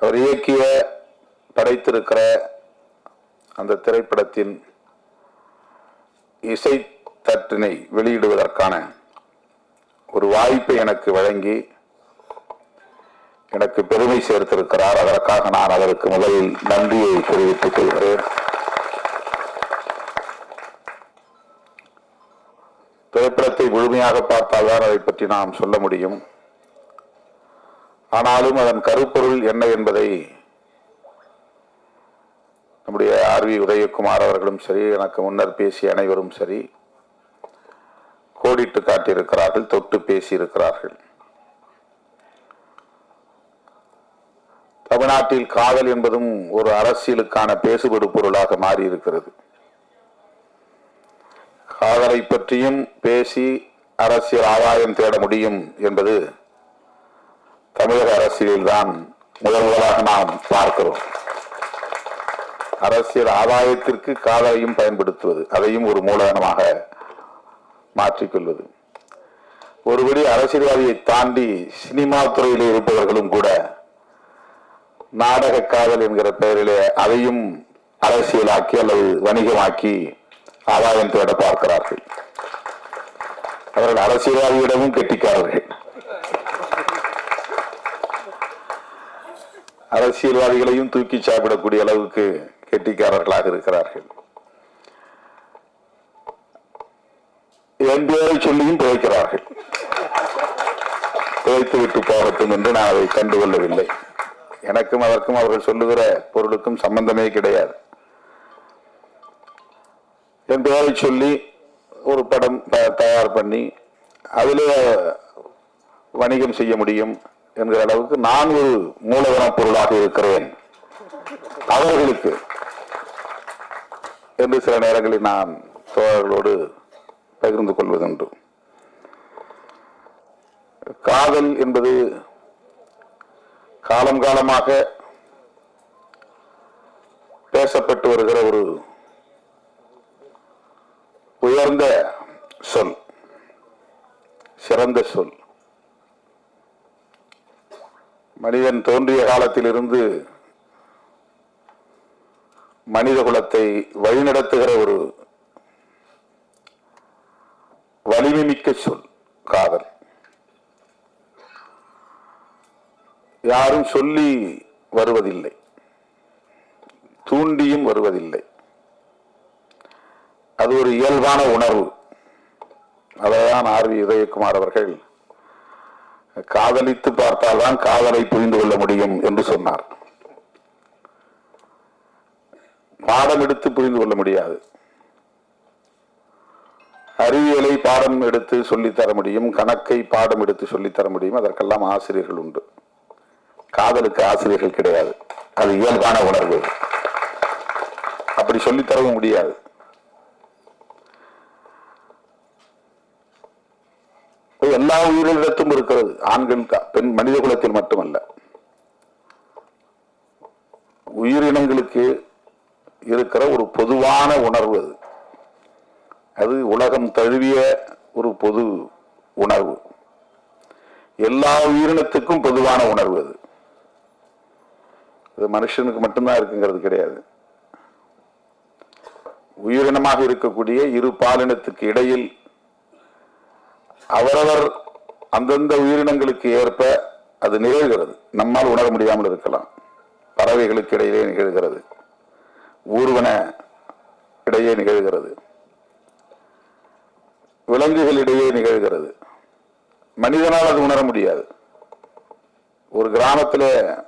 அவர் இயக்கிய படைத்திருக்கிற அந்த திரைப்படத்தின் இசை தட்டினை வெளியிடுவதற்கான ஒரு வாய்ப்பை எனக்கு வழங்கி எனக்கு பெருமை சேர்த்திருக்கிறார். அதற்காக நான் அதற்கு முதலில் நன்றியை தெரிவித்துக் கொள்கிறேன். திரைப்படத்தை முழுமையாக பார்த்தால்தான் அதை பற்றி நாம் சொல்ல முடியும். ஆனாலும் அதன் கருப்பொருள் என்ன என்பதை நம்முடைய ஆர் வி உதயகுமார் அவர்களும் சரி எனக்கு முன்னர் பேசிய அனைவரும் சரி கோடிட்டு காட்டியிருக்கிறார்கள் தொட்டு பேசியிருக்கிறார்கள். தமிழ்நாட்டில் காதல் என்பதும் ஒரு அரசியலுக்கான பேசுபடு பொருளாக மாறி இருக்கிறது காதலை பற்றியும் பேசி அரசியல் ஆதாயம் தேட முடியும் என்பது தமிழக அரசியலில்தான் முதல்வராக நாம் பார்க்கிறோம். அரசியல் ஆதாயத்திற்கு காதலையும் பயன்படுத்துவது அதையும் ஒரு மூலதனமாக மாற்றிக்கொள்வது ஒருபடி அரசியல்வாதியை தாண்டி சினிமா துறையில் இருப்பவர்களும் கூட நாடக காதல் என்கிற பெயரிலே அதையும் அரசியலாக்கி அல்லது வணிகமாக்கி ஆதாயம் தேட பார்க்கிறார்கள். அவர்கள் அரசியல்வாதியிடமும் கெட்டிக்காரர்கள். அரசியல்வாதிகளையும் தூக்கி சாப்பிடக்கூடிய அளவுக்கு கெட்டிக்காரர்களாக இருக்கிறார்கள். என் பேரை சொல்லியும் பிழைக்கிறார்கள். பிழைத்து விட்டு போகட்டும் என்று நான் அதை கண்டுகொள்ளவில்லை. எனக்கும் அதற்கும் அவர்கள் சொல்லுகிற பொருளுக்கும் சம்பந்தமே கிடையாது. என் பெயரை சொல்லி ஒரு படம் த- தயார் பண்ணி அதிலே வணிகம் செய்ய முடியும். என்கிற அளவுக்கு நான் ஒரு மூலதன பொருளாக இருக்கிறேன். அவர்களுக்கு. என்று சில நேரங்களில் நான் தோழர்களோடு பகிர்ந்து கொள்வதுண்டு. காதல் என்பது காலம் காலமாக பேசப்பட்டு வருகிற ஒரு உயர்ந்த சொல் சிறந்த சொல். மனிதன் தோன்றிய காலத்திலிருந்து மனித குலத்தை வழிநடத்துகிற ஒரு வலிமை மிக்க சொல் காதல். யாரும் சொல்லி வருவதில்லை. தூண்டியும் வருவதில்லை. அது ஒரு இயல்பான உணர்வு. அதைதான் ஆர் வி உதயகுமார் அவர்கள் காதலித்து பார்த்தால்தான் காதலை புரிந்து கொள்ள முடியும் என்று சொன்னார். பாடம் எடுத்து புரிந்து கொள்ள முடியாது. அறிவியலை பாடம் எடுத்து சொல்லித்தர முடியும் கணக்கை பாடம் எடுத்து சொல்லித்தர முடியும் அதற்கெல்லாம் ஆசிரியர்கள் உண்டு. காதலுக்கு ஆசிரியர்கள் கிடையாது. அது இயல்பான உணர்வு. அப்படி சொல்லித் தரவும் முடியாது. எல்லா உயிரினத்தும் இருக்கிறது. ஆண்கள் பெண் மனித குலத்தில் மட்டுமல்ல. உயிரினங்களுக்கு இருக்கிற ஒரு பொதுவான உணர்வு அது. அது உலகம் தழுவிய ஒரு பொது உணர்வு. எல்லா உயிரினத்துக்கும் பொதுவான உணர்வு அது. அது மனுஷனுக்கு மட்டும்தான் இருக்குங்கிறது கிடையாது. உயிரினமாக இருக்கக்கூடிய இரு பாலினத்துக்கு இடையில் அவரவர் அந்தந்த உயிரினங்களுக்கு ஏற்ப அது நிகழ்கிறது. நம்மால் உணர முடியாமல் இருக்கலாம். பறவைகளுக்கு இடையிலே நிகழ்கிறது. ஊர்வன இடையே நிகழ்கிறது. விலங்குகளிடையே நிகழ்கிறது. மனிதனால் அது உணர முடியாது. ஒரு கிராமத்தில்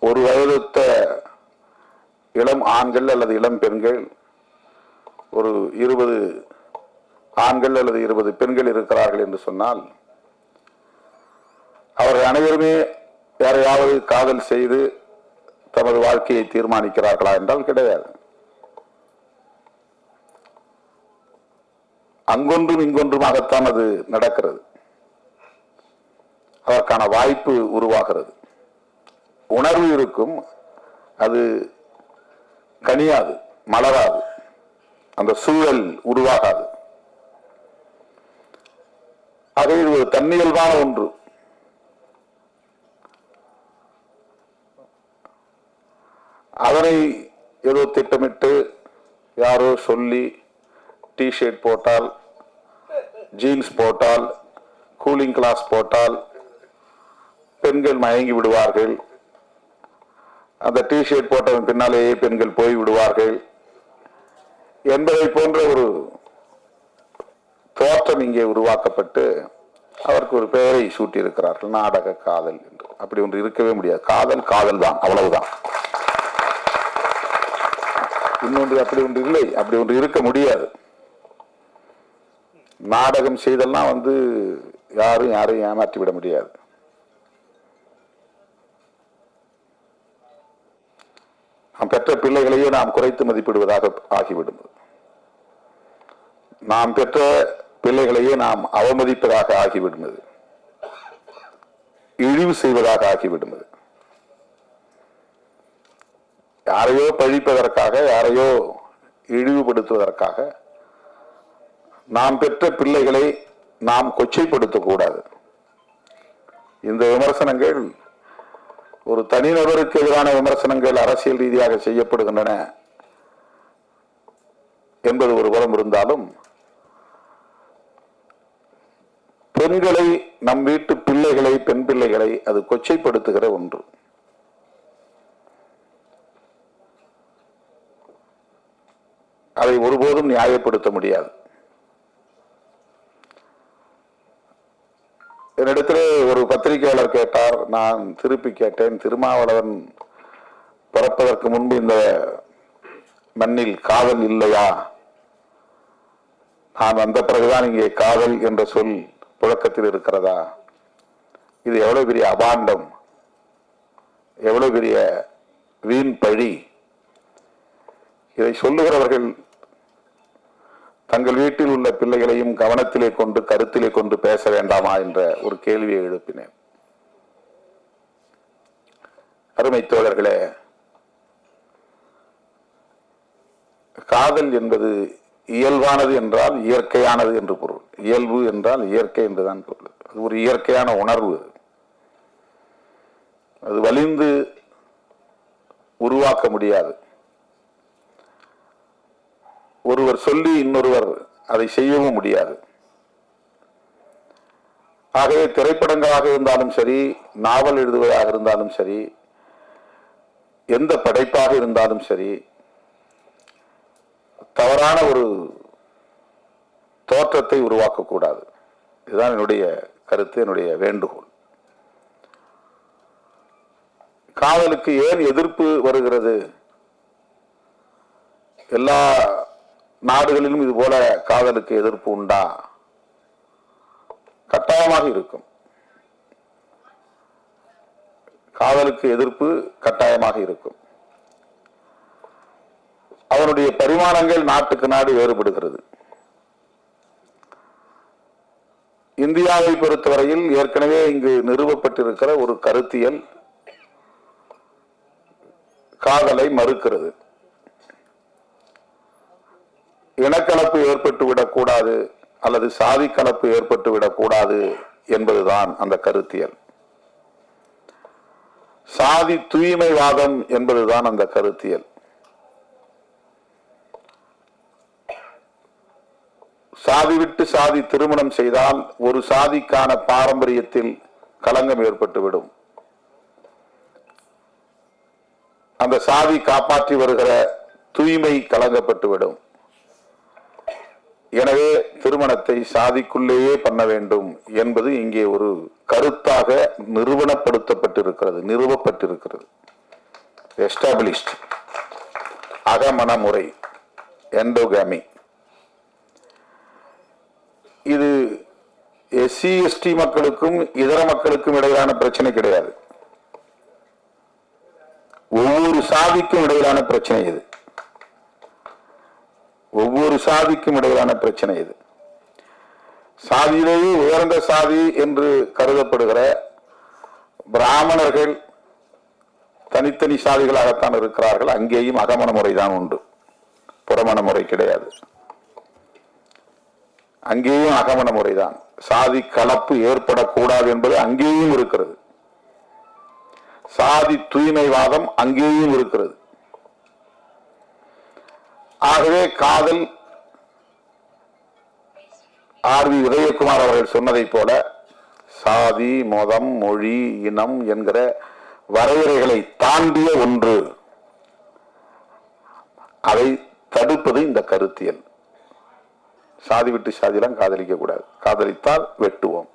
ஒரு வயதுத்த இளம் ஆண்கள் அல்லது இளம் பெண்கள் ஒரு இருபது ஆண்கள் அல்லது இருபது பெண்கள் இருக்கிறார்கள் என்று சொன்னால் அவர்கள் அனைவருமே யாரையாவது காதல் செய்து தமது வாழ்க்கையை தீர்மானிக்கிறார்களா என்றால் கிடையாது. அங்கொன்றும் இங்கொன்றுமாகத்தான் அது நடக்கிறது. அதற்கான வாய்ப்பு உருவாகிறது. உணர்வு இருக்கும் அது கனியாது மலராது. அந்த சூழல் உருவாகாது. ஆகவே இது ஒரு தன்னியல்பான ஒன்று. அதனை ஏதோ திட்டமிட்டு யாரோ சொல்லி டிஷர்ட் போட்டால் ஜீன்ஸ் போட்டால் கூலிங் கிளாஸ் போட்டால் பெண்கள் மயங்கி விடுவார்கள். அந்த டிஷர்ட் போட்டவன் பின்னாலேயே பெண்கள் போய் விடுவார்கள். என்பதை போன்ற ஒரு தோற்றம் இங்கே உருவாக்கப்பட்டு அவருக்கு ஒரு பெயரை சூட்டியிருக்கிறார்கள் நாடக காதல் என்று. அப்படி ஒன்று இருக்கவே முடியாது. காதல் காதல் தான் அவ்வளவுதான். இன்னொன்று அப்படி ஒன்று இல்லை அப்படி ஒன்று இருக்க முடியாது. நாடகம் செய்தெல்லாம் வந்து யாரும் யாரையும் ஏமாற்றி விட முடியாது. நாம் பெற்ற பிள்ளைகளையே நாம் குறைத்து மதிப்பிடுவதாக ஆகிவிடும். நாம் பெற்ற பிள்ளைகளையே நாம் அவமதிப்பதாக ஆகிவிடுமது. இழிவு செய்வதாக ஆகிவிடுமது. யாரையோ பழிப்பதற்காக யாரையோ இழிவுபடுத்துவதற்காக நாம் பெற்ற பிள்ளைகளை நாம் கொச்சைப்படுத்தக்கூடாது. இந்த விமர்சனங்கள் ஒரு தனிநபருக்கு எதிரான விமர்சனங்கள் அரசியல் ரீதியாக செய்யப்படுகின்றன என்பது ஒரு புறம் இருந்தாலும் பெண்களை நம் வீட்டு பிள்ளைகளை பெண் பிள்ளைகளை அது கொச்சைப்படுத்துகிற ஒன்று. அதை ஒருபோதும் நியாயப்படுத்த முடியாது. என்னிடத்தில் ஒரு பத்திரிகையாளர் கேட்டார். நான் திருப்பி கேட்டேன். திருமாவளவன் பிறப்பதற்கு முன்பு இந்த மண்ணில் காதல் இல்லையா? நான் வந்த பிறகுதான் இங்கே காதல் என்ற சொல் புழக்கத்தில் இருக்கிறதா? இது எவ்வளவு பெரிய அபாண்டம்? எவ்வளவு பெரிய வீண் பழி? இதை சொல்லுகிறவர்கள் தங்கள் வீட்டில் உள்ள பிள்ளைகளையும் கவனத்திலே கொண்டு கருத்திலே கொண்டு பேச வேண்டாமா என்ற ஒரு கேள்வியை எழுப்பினேன். அருமை தோழர்களே காதல் என்பது இயல்பானது என்றால் இயற்கையானது என்று பொருள். இயல்பு என்றால் இயற்கை என்றுதான் பொருள். அது ஒரு இயற்கையான உணர்வு. அது வலிந்து உருவாக்க முடியாது. ஒருவர் சொல்லி இன்னொருவர் அதை செய்யவும் முடியாது. ஆகவே திரைப்படங்களாக இருந்தாலும் சரி நாவல் எழுதுவதாக இருந்தாலும் சரி எந்த படைப்பாக இருந்தாலும் சரி தவறான ஒரு தோற்றத்தை உருவாக்கக்கூடாது. இதுதான் என்னுடைய கருத்து என்னுடைய வேண்டுகோள். காதலுக்கு ஏன் எதிர்ப்பு வருகிறது? எல்லா நாடுகளிலும் இது போல காதலுக்கு எதிர்ப்பு உண்டா? கட்டாயமாக இருக்கும். காதலுக்கு எதிர்ப்பு கட்டாயமாக இருக்கும். அதனுடைய பரிமாணங்கள் நாட்டுக்கு நாடு வேறுபடுகிறது. இந்தியாவை பொறுத்தவரையில் ஏற்கனவே இங்கு நிறுவப்பட்டிருக்கிற ஒரு கருத்தியல் காதலை மறுக்கிறது. இனக்கலப்பு ஏற்பட்டு விடக்கூடாது அல்லது சாதி கலப்பு ஏற்பட்டு விடக்கூடாது என்பதுதான் அந்த கருத்தியல். சாதி தூய்மைவாதம் என்பதுதான் அந்த கருத்தியல். சாதி விட்டு சாதி திருமணம் செய்தால் ஒரு சாதிக்கான பாரம்பரியத்தில் களங்கம் ஏற்பட்டுவிடும் அந்த சாதி காப்பாற்றி வருகிற தூய்மை கலங்கப்பட்டுவிடும் எனவே திருமணத்தை சாதிக்குள்ளேயே பண்ண வேண்டும் என்பது இங்கே ஒரு கருத்தாக நிறுவனப்படுத்தப்பட்டிருக்கிறது நிறுவப்பட்டிருக்கிறது. எஸ்டாபிளிஷ்ட் அகமண முறை எண்டோகாமி இது எஸ்சி எஸ்டி மக்களுக்கும் இதர மக்களுக்கும் இடையிலான பிரச்சனை கிடையாது. ஒவ்வொரு சாதிக்கும் இடையிலான பிரச்சனை இது. ஒவ்வொரு சாதிக்கும் இடையிலான பிரச்சனை இது. சாதியிலேயே உயர்ந்த சாதி என்று கருதப்படுகிற பிராமணர்கள் தனித்தனி சாதிகளாகத்தான் இருக்கிறார்கள். அங்கேயும் அகமண முறைதான் உண்டு. புறமண முறை கிடையாது. அங்கேயும் அகமண முறைதான். சாதி கலப்பு ஏற்படக்கூடாது என்பது அங்கேயும் இருக்கிறது. சாதி தூய்மைவாதம் அங்கேயும் இருக்கிறது. ஆகவே காதல் ஆர் வி உதயகுமார் அவர்கள் சொன்னதைப் போல சாதி மதம் மொழி இனம் என்கிற வரையறைகளை தாண்டிய ஒன்று. அதை தடுப்பது இந்த கருத்தியல். சாதி விட்டு சாதியெல்லாம் காதலிக்க கூடாது. காதலித்தால் வெட்டுவோம்.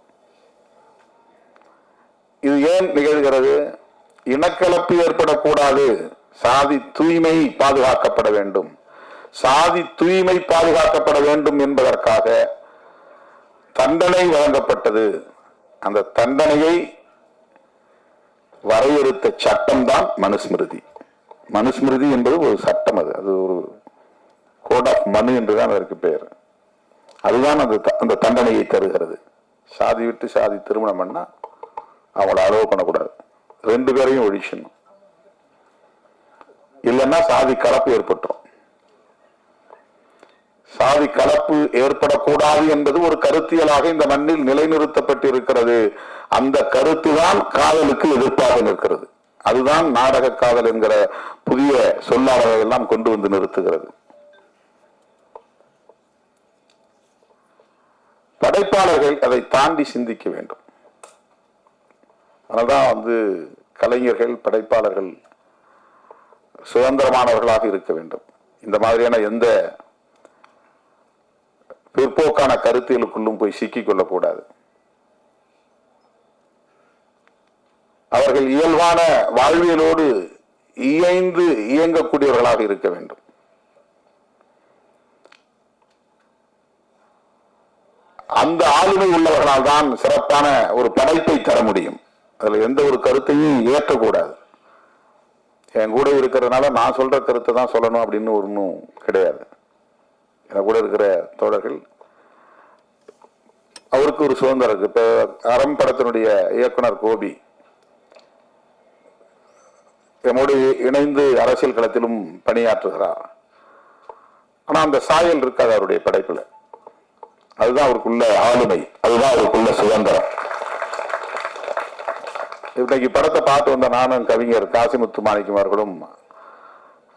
இது ஏன் நிகழ்கிறது? இனக்கலப்பு ஏற்படக்கூடாது. சாதி தூய்மை பாதுகாக்கப்பட வேண்டும். சாதி தூய்மை பாதுகாக்கப்பட வேண்டும் என்பதற்காக தண்டனை வழங்கப்பட்டது. அந்த தண்டனையை வரையறுத்த சட்டம் தான் மனுஸ்மிருதி. மனுஸ்மிருதி என்பது ஒரு சட்டம் அது. அது ஒரு கோட் ஆஃப் மனு என்றுதான் அதற்கு பெயர். அதுதான் அந்த அந்த தண்டனையை தருகிறது. சாதி விட்டு சாதி திருமணம் பண்ணா அவங்கள அலோவ் பண்ணக்கூடாது. ரெண்டு பேரையும் ஒழிச்சிடணும் இல்லைன்னா சாதி கலப்பு ஏற்பட்டுரும். சாதி கலப்பு ஏற்படக்கூடாது என்பது ஒரு கருத்தியலாக இந்த மண்ணில் நிலைநிறுத்தப்பட்டிருக்கிறது. அந்த கருத்துதான் காதலுக்கு எதிர்ப்பாக நிற்கிறது. அதுதான் நாடக காதல் என்கிற புதிய சொல்லாடலை எல்லாம் கொண்டு வந்து நிறுத்துகிறது. படைப்பாளர்கள் அதை தாண்டி சிந்திக்க வேண்டும். அதனால்தான் வந்து கலைஞர்கள் படைப்பாளர்கள் சுதந்திரமானவர்களாக இருக்க வேண்டும். இந்த மாதிரியான எந்த பிற்போக்கான கருத்துகளுக்குள்ளும் போய் சிக்கிக் கொள்ளக்கூடாது. அவர்கள் இயல்பான வாழ்வியலோடு இயைந்து இயங்கக்கூடியவர்களாக இருக்க வேண்டும். அந்த ஆளுமை உள்ளவர்களால் தான் சிறப்பான ஒரு படைப்பை தர முடியும். அதில் எந்த ஒரு கருத்தையும் ஏற்றக்கூடாது. என் கூட இருக்கிறதுனால நான் சொல்ற கருத்தை தான் சொல்லணும் அப்படின்னு ஒன்றும் கிடையாது. என் கூட இருக்கிற தோழர்கள் அவருக்கு ஒரு சுதந்திரம் இருக்கு. இப்போ அறம் படத்தினுடைய இயக்குனர் கோபி எம்மோடு இணைந்து அரசியல் களத்திலும் பணியாற்றுகிறார். ஆனால் அந்த சாயல் இருக்காது அவருடைய படைப்பில். அதுதான் அவருக்குள்ள ஆளுமை அதுதான் அவருக்குள்ள சுதந்திரம். இன்னைக்கு படத்தை பார்த்து வந்த நானும் கவிஞர் காசிமுத்து மாணிக்கம் அவர்களும்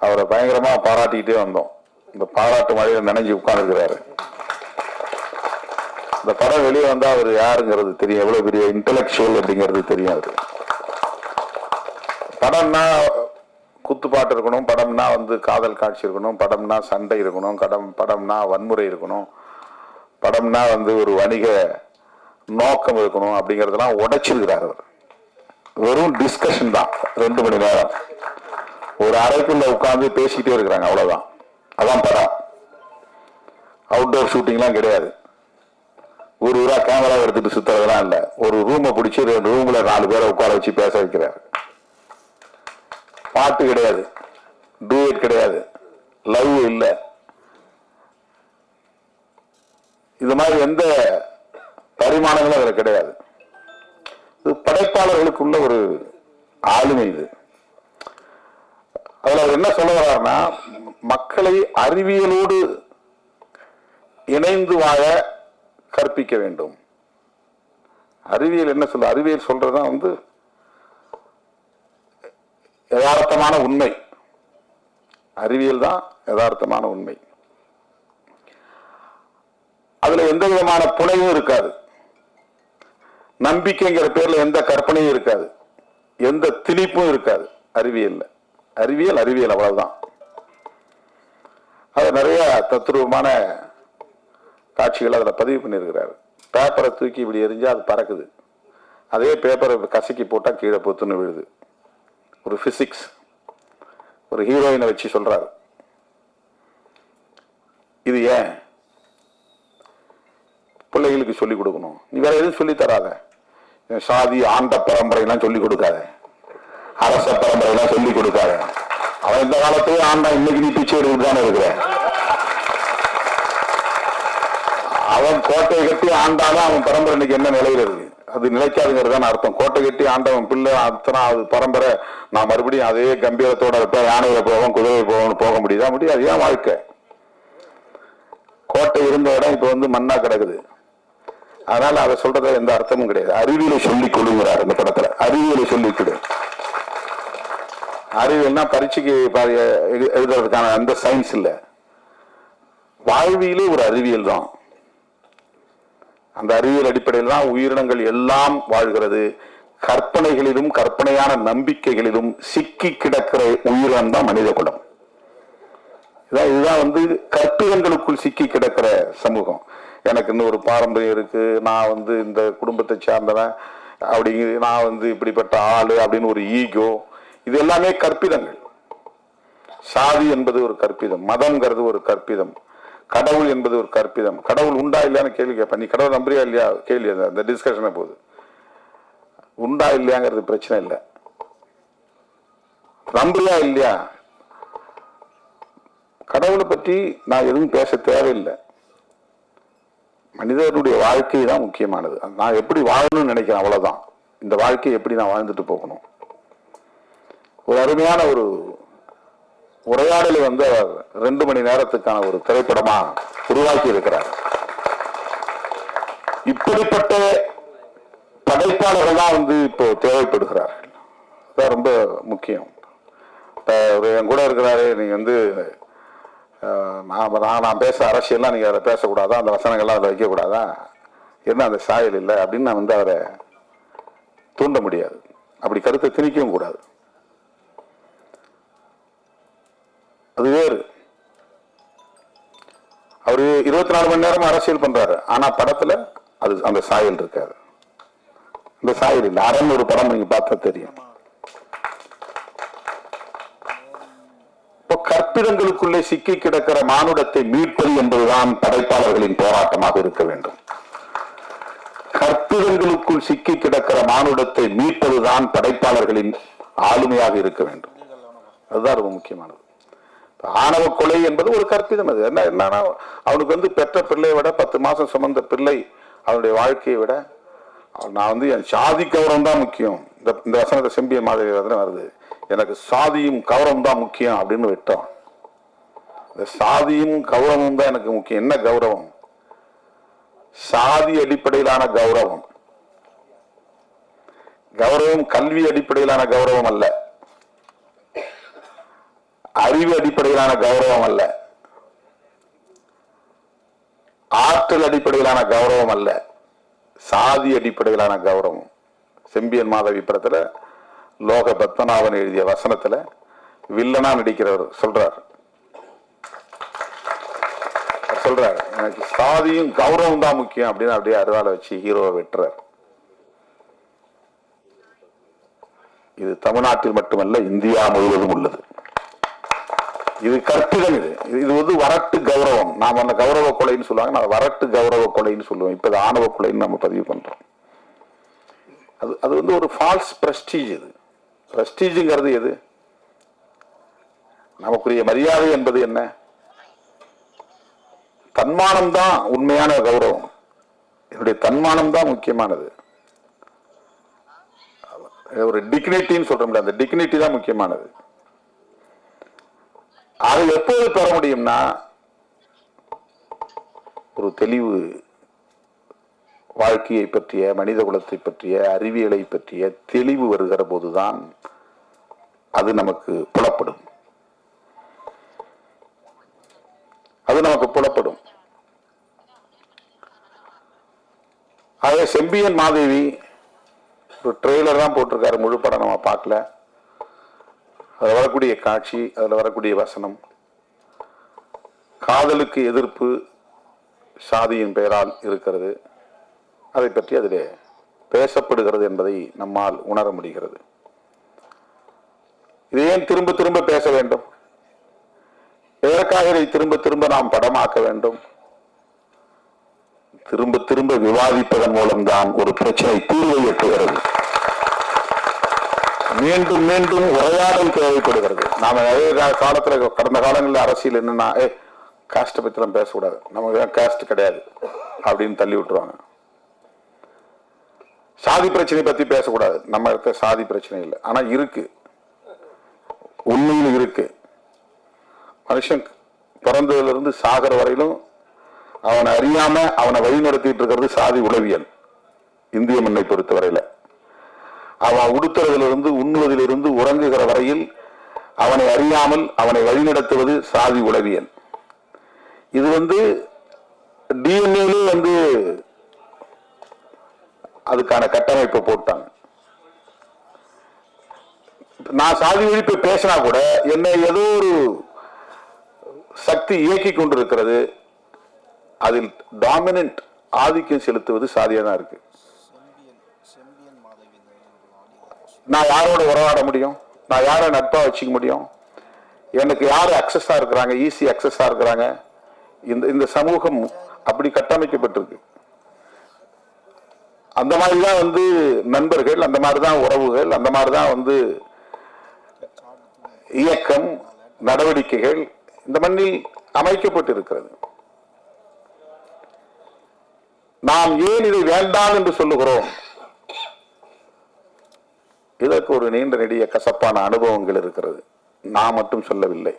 அவரை பயங்கரமா பாராட்டிக்கிட்டே வந்தோம். இந்த பாராட்டு மழையில நினைஞ்சு உட்கார்ந்துருக்கிறாரு இந்த படம் வெளியே வந்தா அவர் யாருங்கிறது தெரியும். எவ்வளவு பெரிய இன்டலெக்சுவல் அப்படிங்கிறது தெரியும் அவரு படம்னா குத்துப்பாட்டு இருக்கணும் படம்னா வந்து காதல் காட்சி இருக்கணும் படம்னா சண்டை இருக்கணும் கடம் படம்னா வன்முறை இருக்கணும் படம்னா வந்து ஒரு வணிக நோக்கம் இருக்கணும் அப்படிங்கறதெல்லாம் உடைச்சிருக்கிறார் அவர். வெறும் டிஸ்கஷன் தான் ரெண்டு மணி நேரம். ஒரு அறைக்குள்ள உட்காந்து பேசிக்கிட்டே இருக்கிறாங்க அவ்வளவுதான். அதான் படம். அவுட்டோர் ஷூட்டிங்லாம் கிடையாது. ஒரு ஊரா கேமரா எடுத்துட்டு சுத்துறதுலாம் இல்லை. ஒரு ரூமை பிடிச்சி ரெண்டு ரூம்ல நாலு பேரை உட்கார வச்சு பேச வைக்கிறார். பாட்டு கிடையாது. டூயட் கிடையாது. லவ் இல்லை. இது மாதிரி எந்த பரிமாணங்களும் அதுல கிடையாது. இது படைப்பாளர்களுக்குள்ள ஒரு ஆளுமை இது. அதில் அவர் என்ன சொல்ல வர்றாருன்னா மக்களை அறிவியலோடு இணைந்து வாழ கற்பிக்க வேண்டும். அறிவியல் என்ன சொல்ல அறிவியல் சொல்றதுதான் வந்து யதார்த்தமான உண்மை. அறிவியல் தான் யதார்த்தமான உண்மை. அதுல எந்த விதமான புனைவும் இருக்காது. நம்பிக்கைங்கிற பேர்ல எந்த கற்பனையும் இருக்காது. எந்த திணிப்பும் இருக்காது. அறிவியல்ல. அறிவியல் அறிவியல் அவ்வளவுதான். அது நிறைய தத்துருவமான காட்சிகள் அதில் பதிவு பண்ணியிருக்கிறாரு. பேப்பரை தூக்கி இப்படி எரிஞ்சா அது பறக்குது. அதே பேப்பரை கசக்கி போட்டால் கீழே பொத்துன்னு விழுது. ஒரு ஃபிசிக்ஸ் ஒரு ஹீரோயினை வச்சு சொல்றாரு. இது ஏன்? பிள்ளைகளுக்கு சொல்லிக் கொடுக்கணும். நீ வேற எதுவும் சொல்லி தராத. சாதி ஆண்ட பரம்பரையெல்லாம் சொல்லிக் கொடுக்காத. அரச பரம்பரையெல்லாம் சொல்லிக் கொடுக்காத. அவன் இந்த காலத்தையே ஆண்டா இன்னைக்கு நீ பிச்சை எடுத்துட்டு தானே இருக்கிற? அவன் கோட்டை கட்டி ஆண்டாலும் அவன் பரம்பரை இன்னைக்கு என்ன நிலையில இருக்கு அது நிலைக்காதுங்கிறது அர்த்தம். கோட்டை கட்டி ஆண்டவன் பிள்ளை அத்தனை அது பரம்பரை நான் மறுபடியும் அதே கம்பீரத்தோட இருப்பேன். யானையில போவோம் குதிரை போவோம்னு போக முடியுதா? முடியாது. ஏன் வாழ்க்கை? கோட்டை இருந்த இடம் இப்போ வந்து மண்ணா கிடக்குது. அதனால அதை சொல்றதுல எந்த அர்த்தமும் கிடையாது. அறிவியலை சொல்லி கொடுங்கிறார் இந்த படத்துல. அறிவியலை சொல்லி கொடு. அறிவியல்னா பரீட்சைக்கு எழுதுறதுக்கான அந்த சயின்ஸ் இல்ல. வாழ்வியலே ஒரு அறிவியல் தான். அந்த அறிவியல் அடிப்படையில் தான் உயிரினங்கள் எல்லாம் வாழ்கிறது. கற்பனைகளிலும் கற்பனையான நம்பிக்கைகளிலும் சிக்கி கிடக்கிற உயிரினம் தான் மனித குலம். இதான் இதுதான் வந்து கற்பிதங்களுக்குள் சிக்கி கிடக்கிற சமூகம். எனக்கு இன்னும் ஒரு பாரம்பரியம் இருக்கு. நான் வந்து இந்த குடும்பத்தை சார்ந்தவன். அப்படி நான் வந்து இப்படிப்பட்ட ஆள் அப்படின்னு ஒரு ஈகோ. இது எல்லாமே கற்பிதங்கள். சாதி என்பது ஒரு கற்பிதம். மதம்ங்கிறது ஒரு கற்பிதம். கடவுள் என்பது ஒரு கற்பிதம். கடவுள் உண்டா இல்லையான்னு கேள்வி கேட்பேன். நீ கடவுள் நம்புறியா இல்லையா? கேள்வி அந்த- அந்த டிஸ்கஷனை போகுது. உண்டா இல்லையாங்கிறது பிரச்சனை இல்லை. நம்புறியா இல்லையா? கடவுளை பற்றி நான் எதுவும் பேச தேவையில்லை. மனிதனுடைய வாழ்க்கை தான் முக்கியமானது. நான் எப்படி வாழணும்னு நினைக்கிறேன் அவ்வளவுதான். இந்த வாழ்க்கையை எப்படி நான் வாழ்ந்துட்டு போகணும்? ஒரு அருமையான ஒரு உரையாடலை வந்து அவர் ரெண்டு மணி நேரத்துக்கான ஒரு திரைப்படமா உருவாக்கி இருக்கிறார். இப்படிப்பட்ட படைப்பாளர்கள் தான் வந்து இப்போ தேவைப்படுகிறார்கள். ரொம்ப முக்கியம். இப்போ என் கூட இருக்கிறாரு நீங்க வந்து நான் நான் நான் பேச அரசியல்லாம் நீங்கள் அதில் பேசக்கூடாதா? அந்த வசனங்கள்லாம் அதில் வைக்கக்கூடாதா? என்ன அந்த சாயல் இல்லை அப்படின்னு நான் வந்து அவரை தூண்ட முடியாது. அப்படி கருத்தை திணிக்கவும் கூடாது. அது வேறு. அவரு இருபத்தி நாலு மணி நேரம் அரசியல் பண்றாரு. ஆனா படத்துல அது அந்த சாயல் இருக்காது. இந்த சாயல் இல்லை. அரண் ஒரு படம் நீங்க பார்த்தா தெரியும். கற்பிடங்களுக்குள்ளே கற்பிதங்களுக்குள்ளே சிக்கி கிடக்கிற மானுடத்தை மீட்பது என்பதுதான் படைப்பாளர்களின் போராட்டமாக இருக்க வேண்டும். கற்பிதங்களுக்குள் சிக்கி கிடக்கிற மானுடத்தை மீட்பதுதான் படைப்பாளர்களின் ஆளுமையாக இருக்க வேண்டும். அதுதான் ரொம்ப முக்கியமானது. ஆணவ கொலை என்பது ஒரு கற்பிதம் அது. என்ன என்னன்னா அவனுக்கு வந்து பெற்ற பிள்ளையை விட பத்து மாசம் சுமந்த பிள்ளை அவனுடைய வாழ்க்கையை விட அவன் நான் வந்து என் சாதி கௌரவம் தான் முக்கியம். இந்த இந்த வசனத்தை செம்பிய மாதிரி வருது. எனக்கு சாதியும் கௌரவம் தான் முக்கியம் அப்படின்னு விட்டோம். இந்த சாதியும் கௌரவமும் தான் எனக்கு முக்கியம். என்ன கௌரவம்? சாதி அடிப்படையிலான கௌரவம். கௌரவம் கல்வி அடிப்படையிலான கௌரவம் அல்ல. அறிவு அடிப்படையிலான கௌரவம் அல்ல. ஆற்றல் அடிப்படையிலான கௌரவம் அல்ல. சாதி அடிப்படையிலான கௌரவம். செம்பியன் மாதவி படத்துல லோக பத்மநாபன் எழுதிய வசனத்துல வில்லனா நடிக்கிறவர் சொல்றார். சொல்றார். எனக்கு சாதியும் கௌரவம் தான் முக்கியம் அப்படின்னு அப்படியே அருவாலை வச்சு ஹீரோவை வெட்டுறார். இது தமிழ்நாட்டில் மட்டுமல்ல இந்தியா முழுவதும் உள்ளது. இது கற்பிதம் இது. இது வந்து வரட்டு கௌரவம். நாம அந்த கௌரவ கொலைன்னு சொல்லுவாங்க நான் வரட்டு கௌரவ கொலைன்னு சொல்லுவோம். இப்ப ஆணவ கொலைன்னு நம்ம பதிவு பண்றோம். அது அது வந்து ஒரு ஃபால்ஸ் பிரஸ்டீஜ் இது. பிரஸ்டீஜுங்கிறது எது? நமக்குரிய மரியாதை என்பது என்ன? தன்மானம் தான் உண்மையான கௌரவம். என்னுடைய தன்மானம் தான் முக்கியமானது ஒரு டிக்னிட்டின்னு சொல்றோம்ல அந்த டிக்னிட்டி தான் முக்கியமானது. அது எப்போது பெற முடியும்னா ஒரு தெளிவு வாழ்க்கையை பற்றிய மனித குலத்தை பற்றிய அறிவியலை பற்றிய தெளிவு வருகிற போதுதான் அது நமக்கு புலப்படும். அது நமக்கு புலப்படும். ஆக செம்பியன் மாதேவி ஒரு ட்ரெய்லர் தான் போட்டிருக்காரு. முழு படம் நம்ம பார்க்கல. அதில் வரக்கூடிய காட்சி அதில் வரக்கூடிய வசனம் காதலுக்கு எதிர்ப்பு சாதியின் பெயரால் இருக்கிறது. அதை பற்றி அதிலே பேசப்படுகிறது என்பதை நம்மால் உணர முடிகிறது. இது ஏன் திரும்ப திரும்ப பேச வேண்டும்? எதற்காக இதை திரும்ப திரும்ப நாம் படமாக்க வேண்டும். திரும்ப திரும்ப விவாதிப்பதன் மூலம்தான் ஒரு பிரச்சனை தீர்வை எட்டுகிறது. மீண்டும் மீண்டும் உரையாடல் தேவைப்படுகிறது. நாம நிறைய கா- காலத்துல கடந்த காலங்களில் அரசியல் என்னன்னா ஏ காஸ்ட்டை பற்றிலாம் பேசக்கூடாது. நமக்கு காஸ்ட் கிடையாது. அப்படின்னு தள்ளி விட்டுருவாங்க. சாதி பிரச்சனை பத்தி பேசக்கூடாது. நம்ம இடத்த சாதி பிரச்சனை இல்லை. ஆனா இருக்கு. உண்மையில் இருக்கு. மனுஷன் பிறந்ததுல இருந்து சாகர வரையிலும் அவனை அறியாம அவனை வழிநடத்திட்டு இருக்கிறது சாதி உளவியல். இந்திய மண்ணை பொறுத்தவரையில. அவன் உடுத்துறதிலிருந்து உண்ணுவதிலிருந்து உறங்குகிற வரையில் அவனை அறியாமல் அவனை வழிநடத்துவது சாதி உளவியல். இது வந்து டிஎன்ஏலே வந்து அதுக்கான கட்டமைப்பை போட்டாங்க. நான் சாதி ஒழிப்பை பேசினா கூட என்னை ஏதோ ஒரு சக்தி இயக்கி கொண்டிருக்கிறது. அதில் டாமினன்ட் ஆதிக்கம் செலுத்துவது சாதியாக தான் இருக்கு. நான் யாரோட உறவாட முடியும்? நான் யாரை நட்பாக வச்சுக்க முடியும்? எனக்கு யார் அக்சஸாக இருக்கிறாங்க? ஈஸி அக்சஸாக இருக்கிறாங்க? இந்த இந்த சமூகம் அப்படி கட்டமைக்கப்பட்டிருக்கு. அந்த மாதிரி தான் வந்து நண்பர்கள் அந்த மாதிரி தான் உறவுகள் அந்த மாதிரி தான் வந்து இயக்கம் நடவடிக்கைகள் இந்த மண்ணில் அமைக்கப்பட்டிருக்கிறது. நாம் ஏன் இதை வேண்டாம் என்று சொல்லுகிறோம்? இதற்கு ஒரு நீண்ட நெடிய கசப்பான அனுபவங்கள் இருக்கிறது. நான் மட்டும் சொல்லவில்லை.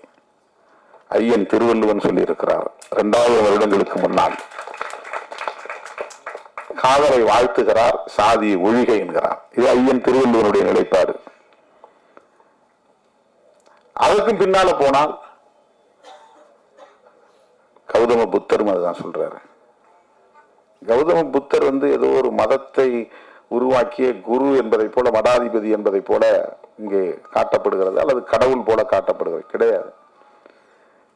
ஐயன் திருவள்ளுவன் சொல்லியிருக்கிறார். இரண்டாயிரம் வருடங்களுக்கு முன்னால். காதலை வாழ்த்துகிறார் சாதி ஒழிக என்கிறார். இது ஐயன் திருவள்ளுவனுடைய நிலைப்பாடு. அதற்கும் பின்னால போனால் கௌதம புத்தரும் அதுதான் சொல்றாரு. கௌதம புத்தர் வந்து ஏதோ ஒரு மதத்தை உருவாக்கிய குரு என்பதை போல மடாதிபதி என்பதை போல இங்கே காட்டப்படுகிறது. அல்லது கடவுள் போல காட்டப்படுகிறது. கிடையாது.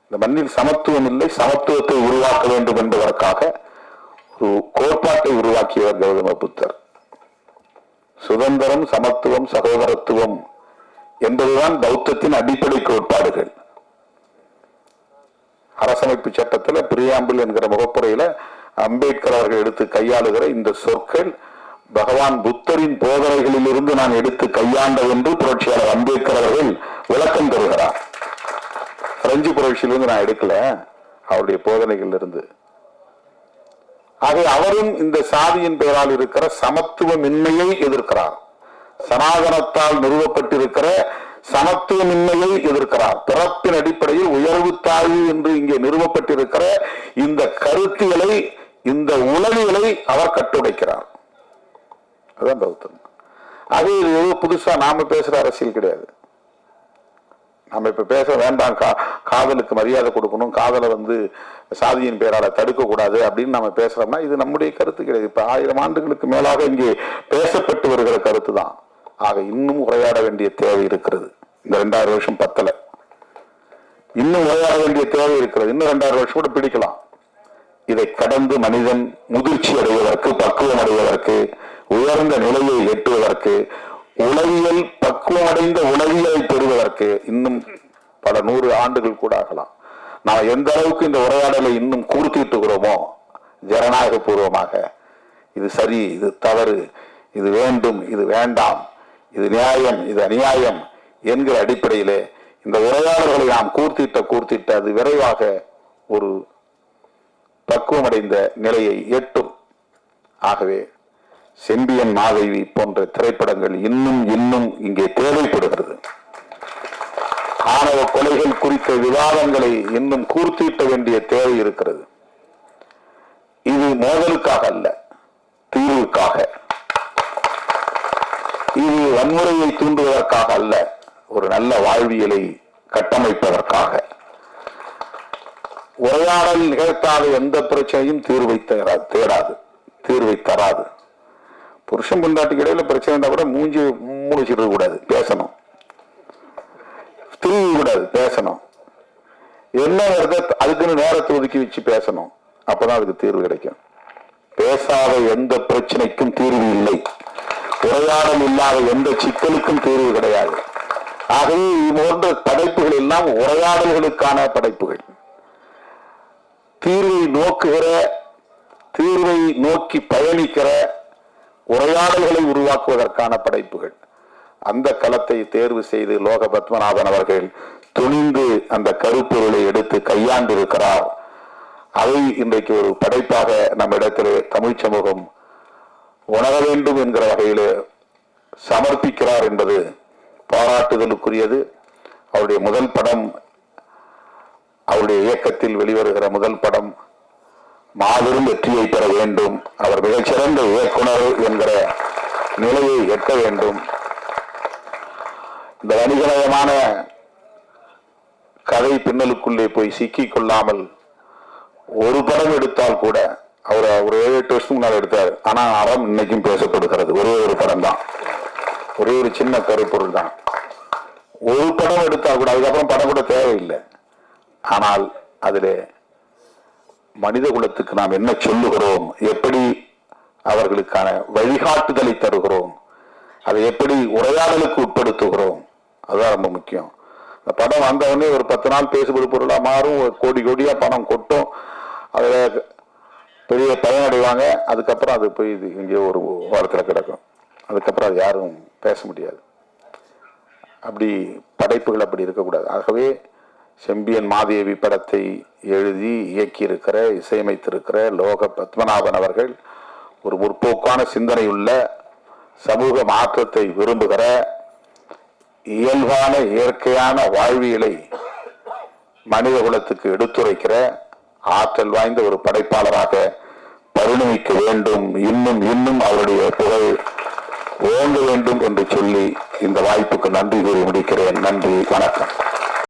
இந்த மண்ணில் சமத்துவம் இல்லை சமத்துவத்தை உருவாக்க வேண்டும் என்பதற்காக கோட்பாட்டை உருவாக்கியவர் கௌதம புத்தர். சுதந்திரம் சமத்துவம் சகோதரத்துவம் என்பதுதான் பௌத்தத்தின் அடிப்படை கோட்பாடுகள். அரசமைப்பு சட்டத்தில் பிரியாம்பிள் என்கிற முகப்புறையில அம்பேத்கர் அவர்கள் எடுத்து கையாளுகிற இந்த சொற்கள் பகவான் புத்தரின் போதனைகளில் இருந்து நான் எடுத்து கையாண்ட என்று புரட்சியாளர் அம்பேத்கர் அவர்கள் விளக்கம் தருகிறார். பிரெஞ்சு புரட்சியிலிருந்து நான் எடுக்கல அவருடைய போதனைகளிலிருந்து. ஆகவே அவரும் இந்த சாதியின் பெயரால் இருக்கிற சமத்துவமின்மையை எதிர்க்கிறார். சனாதனத்தால் நிறுவப்பட்டிருக்கிற சமத்துவமின்மையை எதிர்க்கிறார். பிறப்பின் அடிப்படையில் உயர்வு தாழ்வு என்று இங்கே நிறுவப்பட்டிருக்கிற இந்த கருத்தியலை இந்த உளவியலை அவர் கட்டுடைக்கிறார். அதுதான் பௌத்தம். அது இது ஏதோ புதுசா நாம பேசுற அரசியல் கிடையாது. நம்ம இப்ப பேச வேண்டாம். கா காதலுக்கு மரியாதை கொடுக்கணும். காதலை வந்து சாதியின் பேரால தடுக்கக்கூடாது அப்படின்னு நம்ம பேசுறோம்னா இது நம்முடைய கருத்து கிடையாது. இப்ப ஆயிரம் ஆண்டுகளுக்கு மேலாக இங்கே பேசப்பட்டு வருகிற கருத்து தான். ஆக இன்னும் உரையாட வேண்டிய தேவை இருக்கிறது. இந்த ரெண்டாயிரம் வருஷம் பத்தல. இன்னும் உரையாட வேண்டிய தேவை இருக்கிறது. இன்னும் ரெண்டாயிரம் வருஷம் கூட பிடிக்கலாம். இதை கடந்து மனிதன் முதிர்ச்சி அடைவதற்கு பக்குவம் அடைவதற்கு உயர்ந்த நிலையை எட்டுவதற்கு உளவியல் பக்குவமடைந்த உளவியலை பெறுவதற்கு இன்னும் பல நூறு ஆண்டுகள் கூட ஆகலாம். நாம் எந்த அளவுக்கு இந்த உரையாடலை இன்னும் கூர்த்திட்டுகிறோமோ ஜனநாயக பூர்வமாக இது சரி இது தவறு இது வேண்டும் இது வேண்டாம் இது நியாயம் இது அநியாயம் என்கிற அடிப்படையிலே இந்த உரையாடல்களை நாம் கூர்த்திட்ட கூர்த்திட்ட அது விரைவாக ஒரு பக்குவமடைந்த நிலையை எட்டும். ஆகவே செம்பியன் மாதவி போன்ற திரைப்படங்கள் இன்னும் இன்னும் இங்கே தேவைப்படுகிறது. ஆணவ கொலைகள் குறித்த விவாதங்களை இன்னும் கூர்த்தீட்ட வேண்டிய தேவை இருக்கிறது. இது மோதலுக்காக அல்ல தீர்வுக்காக. இது வன்முறையை தூண்டுவதற்காக அல்ல ஒரு நல்ல வாழ்வியலை கட்டமைப்பதற்காக. உரையாடல் நிகழ்த்தாத எந்த பிரச்சனையும் தீர்வை தேரா- தேடாது தீர்வை தராது. புருஷன் பொண்டாட்டிக்கு இடையில பிரச்சனை இருந்தா கூட மூஞ்சி மூடிச்சிட்டு கூடாது. பேசணும். திரும்பி கூடாது பேசணும். என்ன வருதோ அதுக்குன்னு நேரத்தை ஒதுக்கி வச்சு பேசணும். அப்பதான் அதுக்கு தீர்வு கிடைக்கும். பேசாத எந்த பிரச்சனைக்கும் தீர்வு இல்லை. உரையாடல் இல்லாத எந்த சிக்கலுக்கும் தீர்வு கிடையாது. ஆகவே இது படைப்புகள் எல்லாம் உரையாடல்களுக்கான படைப்புகள். தீர்வை நோக்குகிற தீர்வை நோக்கி பயணிக்கிற உரையாடல்களை உருவாக்குவதற்கான படைப்புகள். அந்த களத்தை தேர்வு செய்து லோக பத்மநாபன் அவர்கள் துணிந்து அந்த கருப்பொருளை எடுத்து கையாண்டிருக்கிறார். அதை இன்றைக்கு ஒரு படைப்பாக நம்ம இடத்திலே தமிழ் சமூகம் உணர வேண்டும் என்கிற வகையில் சமர்ப்பிக்கிறார் என்பது பாராட்டுதலுக்குரியது. அவருடைய முதல் படம் அவருடைய இயக்கத்தில் வெளிவருகிற முதல் படம் மாபெரும் வெற்றியை பெற வேண்டும். அவர் மிகச்சிறந்த இயக்குனர் என்கிற நிலையை எட்ட வேண்டும். இந்த வணிகமயமான கதை பின்னலுக்குள்ளே போய் சிக்கிக் கொள்ளாமல் ஒரு படம் எடுத்தால் கூட அவர் ஒரு ஏழு எட்டு வருஷத்துக்கு முன்னால் எடுத்தார். ஆனா அறம் இன்னைக்கும் பேசப்படுகிறது. ஒரே ஒரு படம் தான். ஒரே ஒரு சின்ன கருப்பொருள் தான். ஒரு படம் எடுத்தால் கூட அதுக்கப்புறம் படம் கூட தேவையில்லை. ஆனால் அதிலே மனித குலத்துக்கு நாம் என்ன சொல்லுகிறோம்? எப்படி அவர்களுக்கான வழிகாட்டுதலை தருகிறோம்? அதை எப்படி உரையாடலுக்கு உட்படுத்துகிறோம்? அதுதான் ரொம்ப முக்கியம். இந்த படம் வந்தவொடனே ஒரு பத்து நாள் பேசுபடு பொருளாக மாறும். ஒரு கோடி கோடியாக பணம் கொட்டும். அதில் பெரிய பயனடைவாங்க. அதுக்கப்புறம் அது போய் இது எங்கேயோ ஒரு வாரத்தில் கிடக்கும். அதுக்கப்புறம் அது யாரும் பேச முடியாது. அப்படி படைப்புகள் அப்படி இருக்கக்கூடாது. ஆகவே செம்பியன் மாதேவி படத்தை எழுதி இயக்கியிருக்கிற இசையமைத்திருக்கிற லோக பத்மநாபன் அவர்கள் ஒரு முற்போக்கான சிந்தனையுள்ள சமூக மாற்றத்தை விரும்புகிற இயல்பான இயற்கையான வாழ்வியலை மனித குலத்துக்கு எடுத்துரைக்கிற ஆற்றல் வாய்ந்த ஒரு படைப்பாளராக பரிணமிக்க வேண்டும். இன்னும் இன்னும் அவருடைய புகழ் ஓங்க வேண்டும் என்று சொல்லி இந்த வாய்ப்புக்கு நன்றி கூறி முடிக்கிறேன். நன்றி வணக்கம்.